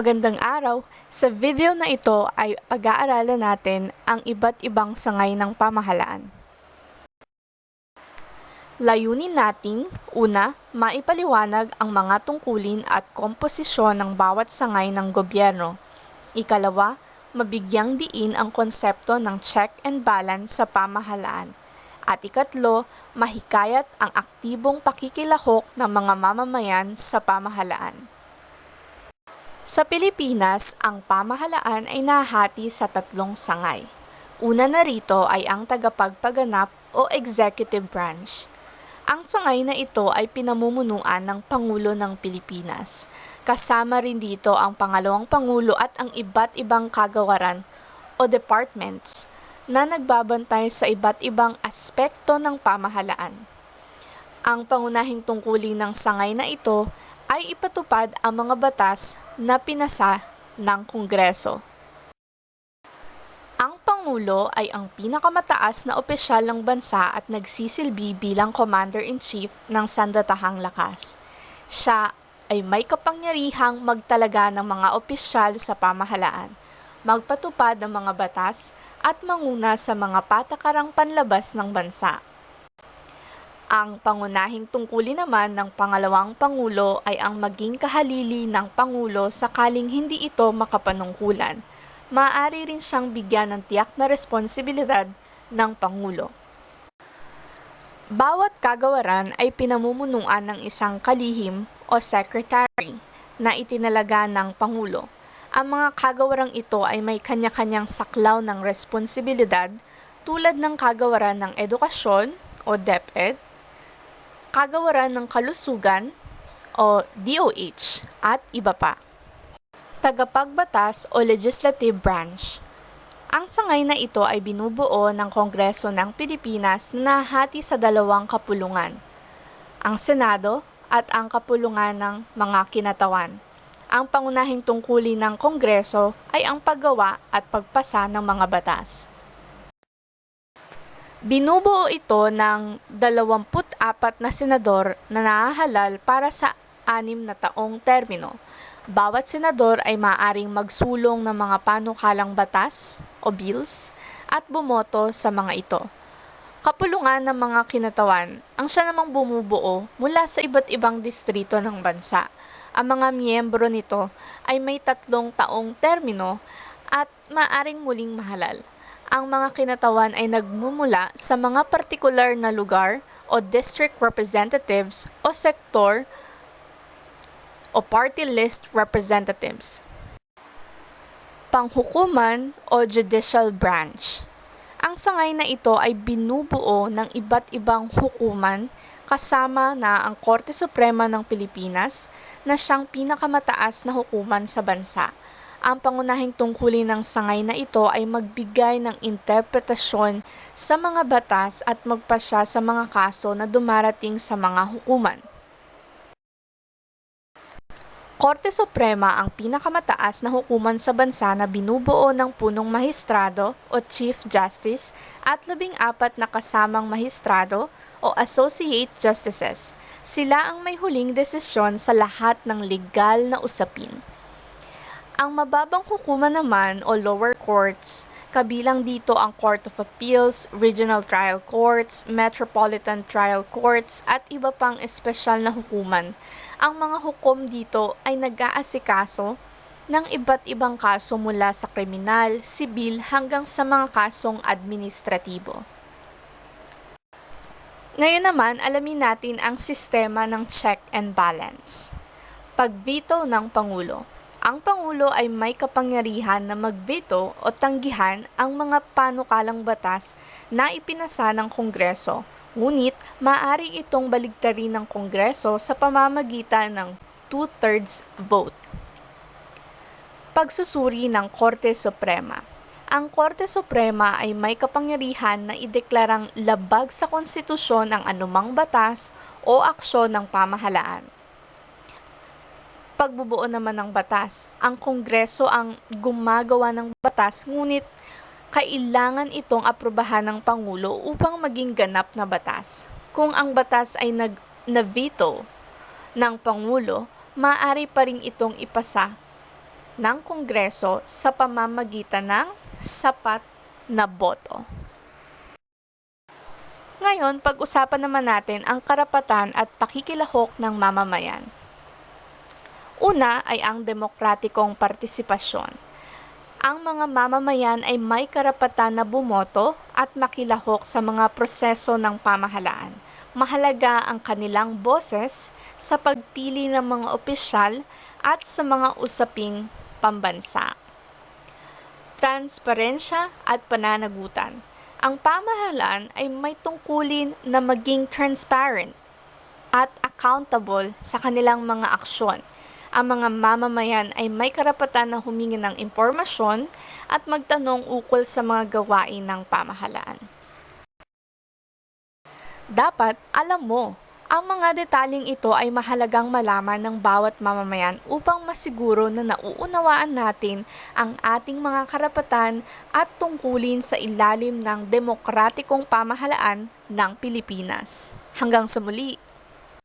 Magandang araw! Sa video na ito ay pag-aaralan natin ang iba't ibang sangay ng pamahalaan. Layunin nating, una, maipaliwanag ang mga tungkulin at komposisyon ng bawat sangay ng gobyerno. Ikalawa, mabigyang diin ang konsepto ng check and balance sa pamahalaan. At ikatlo, mahikayat ang aktibong pakikilahok ng mga mamamayan sa pamahalaan. Sa Pilipinas, ang pamahalaan ay nahati sa tatlong sangay. Una na rito ay ang tagapagpaganap o executive branch. Ang sangay na ito ay pinamumunuan ng Pangulo ng Pilipinas. Kasama rin dito ang pangalawang Pangulo at ang iba't ibang kagawaran o departments na nagbabantay sa iba't ibang aspekto ng pamahalaan. Ang pangunahing tungkulin ng sangay na ito ay ipatupad ang mga batas na pinasa ng Kongreso. Ang Pangulo ay ang pinakamataas na opisyal ng bansa at nagsisilbi bilang Commander-in-Chief ng Sandatahang Lakas. Siya ay may kapangyarihang magtalaga ng mga opisyal sa pamahalaan, magpatupad ng mga batas at manguna sa mga patakarang panlabas ng bansa. Ang pangunahing tungkulin naman ng pangalawang Pangulo ay ang maging kahalili ng Pangulo sakaling hindi ito makapanungkulan. Maaari rin siyang bigyan ng tiyak na responsibilidad ng Pangulo. Bawat kagawaran ay pinamumunuan ng isang kalihim o secretary na itinalaga ng Pangulo. Ang mga kagawarang ito ay may kanya-kanyang saklaw ng responsibilidad tulad ng kagawaran ng edukasyon o DepEd, kagawaran ng kalusugan o DOH at iba pa. Tagapagbatas o legislative branch. Ang sangay na ito ay binubuo ng Kongreso ng Pilipinas na nahati sa dalawang kapulungan, ang Senado at ang kapulungan ng mga kinatawan. Ang pangunahing tungkulin ng Kongreso ay ang paggawa at pagpasa ng mga batas. Binubuo ito ng 24 na senador na nahahalal para sa anim na taong termino. Bawat senador ay maaaring magsulong ng mga panukalang batas o bills at bumoto sa mga ito. Kapulungan ng mga kinatawan ang siya namang bumubuo mula sa iba't ibang distrito ng bansa. Ang mga miyembro nito ay may tatlong taong termino at maaring muling mahalal ang mga kinatawan ay nagmumula sa mga partikular na lugar o district representatives o sektor o party list representatives. Panghukuman o judicial branch. Ang sangay na ito ay binubuo ng iba't ibang hukuman kasama na ang Korte Suprema ng Pilipinas na siyang pinakamataas na hukuman sa bansa ang pangunahing tungkulin ng sangay na ito ay magbigay ng interpretasyon sa mga batas at magpasya sa mga kaso na dumarating sa mga hukuman. Korte Suprema ang pinakamataas na hukuman sa bansa na binubuo ng punong mahistrado o Chief Justice at labing apat na kasamang mahistrado o Associate Justices. Sila ang may huling desisyon sa lahat ng legal na usapin. Ang mababang hukuman naman o lower courts, kabilang dito ang Court of Appeals, Regional Trial Courts, Metropolitan Trial Courts at iba pang espesyal na hukuman. Ang mga hukom dito ay nag-aasikaso ng iba't ibang kaso mula sa kriminal, sibil hanggang sa mga kasong administratibo. Ngayon naman, alamin natin ang sistema ng check and balance. Pag-veto ng Pangulo. Ang Pangulo ay may kapangyarihan na mag-veto o tanggihan ang mga panukalang batas na ipinasa ng Kongreso, ngunit maaari itong baligtarin ng Kongreso sa pamamagitan ng two-thirds vote. Pagsusuri ng Korte Suprema. Ang Korte Suprema ay may kapangyarihan na ideklarang labag sa konstitusyon ang anumang batas o aksyon ng pamahalaan pagbubuo naman ng batas. Ang Kongreso ang gumagawa ng batas, ngunit kailangan itong aprobahan ng Pangulo upang maging ganap na batas. Kung ang batas ay nag na-veto ng Pangulo, maaari pa rin itong ipasa ng Kongreso sa pamamagitan ng sapat na boto. Ngayon, pag-usapan naman natin ang karapatan at pakikilahok ng mamamayan. Una ay ang demokratikong partisipasyon. Ang mga mamamayan ay may karapatan na bumoto at makilahok sa mga proseso ng pamahalaan. Mahalaga ang kanilang boses sa pagpili ng mga opisyal at sa mga usaping pambansa. Transparensya at pananagutan. Ang pamahalaan ay may tungkulin na maging transparent at accountable sa kanilang mga aksyon. Ang mga mamamayan ay may karapatan na humingi ng impormasyon at magtanong ukol sa mga gawain ng pamahalaan. Dapat alam mo, ang mga detaling ito ay mahalagang malaman ng bawat mamamayan upang masiguro na nauunawaan natin ang ating mga karapatan at tungkulin sa ilalim ng demokratikong pamahalaan ng Pilipinas. Hanggang sa muli!